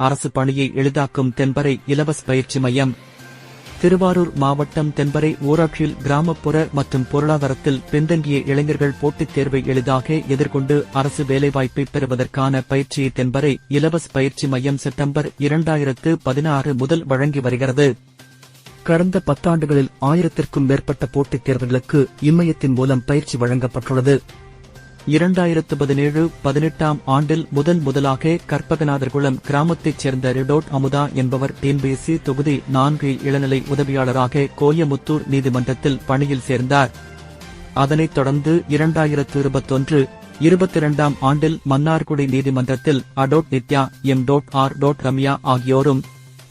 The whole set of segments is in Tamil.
அரசு பணியை எளிதாக்கும் தென்பரை இலவச பயிற்சி மையம். திருவாரூர் மாவட்டம் தென்பரை ஊராட்சியில் கிராமப்புற மற்றும் பொருளாதாரத்தில் பின்தங்கிய இளைஞர்கள் போட்டித் தேர்வை எளிதாக எதிர்கொண்டு அரசு வேலைவாய்ப்பை பெறுவதற்கான பயிற்சியை தென்பரை இலவச பயிற்சி மையம் செப்டம்பர் இரண்டாயிரத்து பதினாறு முதல் வழங்கி வருகிறது. கடந்த பத்தாண்டுகளில் ஆயிரத்திற்கும் மேற்பட்ட போட்டித் தேர்வுகளுக்கு இம்மையத்தின் மூலம் பயிற்சி வழங்கப்பட்டுள்ளது. இரண்டாயிரத்து பதினேழு பதினெட்டாம் ஆண்டில் முதன் முதலாக கற்பகநாதர்குளம் கிராமத்தைச் சேர்ந்த ரிடோட் அமுதா என்பவர் டிஎன்பிஎஸ்சி தொகுதி நான்கு இளநிலை உதவியாளராக கோயமுத்தூர் நீதிமன்றத்தில் பணியில் சேர்ந்தார். அதனைத் தொடர்ந்து இரண்டாயிரத்து இருபத்தொன்று இருபத்தி இரண்டாம் ஆண்டில் மன்னார்குடி நீதிமன்றத்தில் அடோட் Nithya M dot R dot Ramya ஆகியோரும்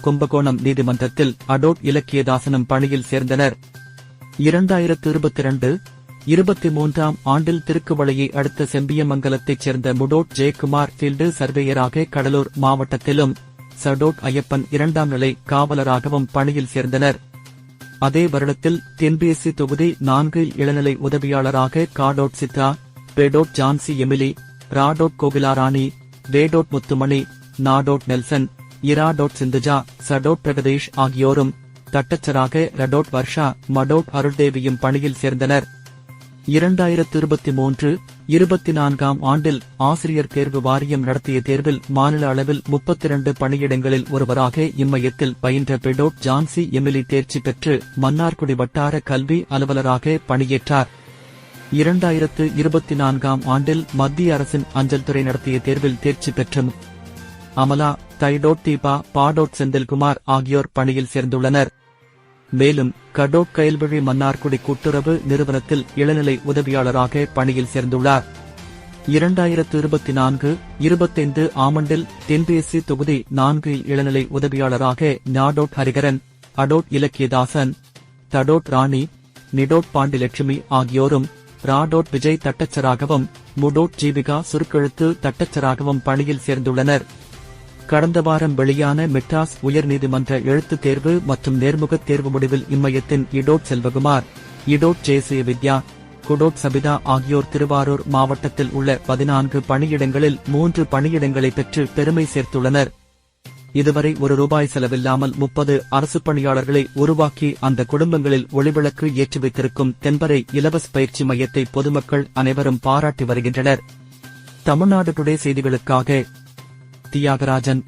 கும்பகோணம் நீதிமன்றத்தில் அடோட் இலக்கியதாசனம் பணியில் சேர்ந்தனர். இரண்டாயிரத்து இருபத்தி இரண்டு இருபத்தி மூன்றாம் ஆண்டில் திருக்குவளையை அடுத்த செம்பியமங்கலத்தைச் சேர்ந்த முடோட் ஜெயக்குமார் ஃபீல்டு சர்வேயராக கடலூர் மாவட்டத்திலும் சடோட் ஐயப்பன் இரண்டாம் நிலை காவலராகவும் பணியில் சேர்ந்தனர். அதே வருடத்தில் தென்பிஎஸ்சி தொகுதி நான்கு இளநிலை உதவியாளராக காடோட் சித்ரா பெடோட் ஜான்சி எமிலி ராடோட் கோகிலாராணி வேடோட் முத்துமணி நாடோட் நெல்சன் இராடோட் சிந்துஜா சடோட் பிரகதேஷ் ஆகியோரும் தட்டச்சராக ரடோட் வர்ஷா மடோட் அருள்தேவியும் பணியில் சேர்ந்தனர். இரண்டாயிரத்து இருபத்தி மூன்று இருபத்தி நான்காம் ஆண்டில் ஆசிரியர் தேர்வு வாரியம் நடத்திய தேர்வில் மாநில அளவில் முப்பத்தி இரண்டு பணியிடங்களில் ஒருவராக இம்மையத்தில் பயின்ற பெடோட் ஜான்சி எமிலி தேர்ச்சி பெற்று மன்னார்குடி வட்டார கல்வி அலுவலராக பணியேற்றார். இரண்டாயிரத்து இருபத்தி நான்காம் ஆண்டில் மத்திய அரசின் அஞ்சல் துறை நடத்திய தேர்வில் தேர்ச்சி பெற்ற அமலா தைடோட் தீபா பாடோட் செந்தில்குமார் ஆகியோர் பணியில் சேர்ந்துள்ளனர். மேலும் கடோட் கயல்விழி மன்னார்குடி கூட்டுறவு நிறுவனத்தில் இளநிலை உதவியாளராக பணியில் சேர்ந்துள்ளார். இரண்டாயிரத்து இருபத்தி நான்கு இருபத்தைந்து ஆமண்டில் தென்பிஎஸ்சி தொகுதி நான்கு இளநிலை உதவியாளராக நாடோட் ஹரிகரன் அடோட் இலக்கியதாசன் தடோட் ராணி நிடோட் பாண்டிலட்சுமி ஆகியோரும் ராடோட் விஜய் தட்டச்சராகவும் முடோட் ஜீவிகா சுருக்கெழுத்து தட்டச்சராகவும் பணியில் சேர்ந்துள்ளனர். கடந்த வாரம் வெளியான மெட்ராஸ் உயர்நீதிமன்ற எழுத்துத் தேர்வு மற்றும் நேர்முகத் தேர்வு முடிவில் இம்மையத்தின் இடோட் செல்வகுமார் இடோட் ஜேசிய வித்யா குடோட் சபிதா ஆகியோர் திருவாரூர் மாவட்டத்தில் உள்ள பதினான்கு பணியிடங்களில் மூன்று பணியிடங்களை பெற்று பெருமை சேர்த்துள்ளனர். இதுவரை ஒரு ரூபாய் செலவில்லாமல் முப்பது அரசு பணியாளர்களை உருவாக்கி அந்த குடும்பங்களில் ஒளிவிளக்கு ஏற்றி வைத்திருக்கும் தென்பரை இலவச பயிற்சி மையத்தை பொதுமக்கள் அனைவரும் பாராட்டி வருகின்றனர். தமிழ்நாடு டுடே செய்திகளுக்காக त्यागराजन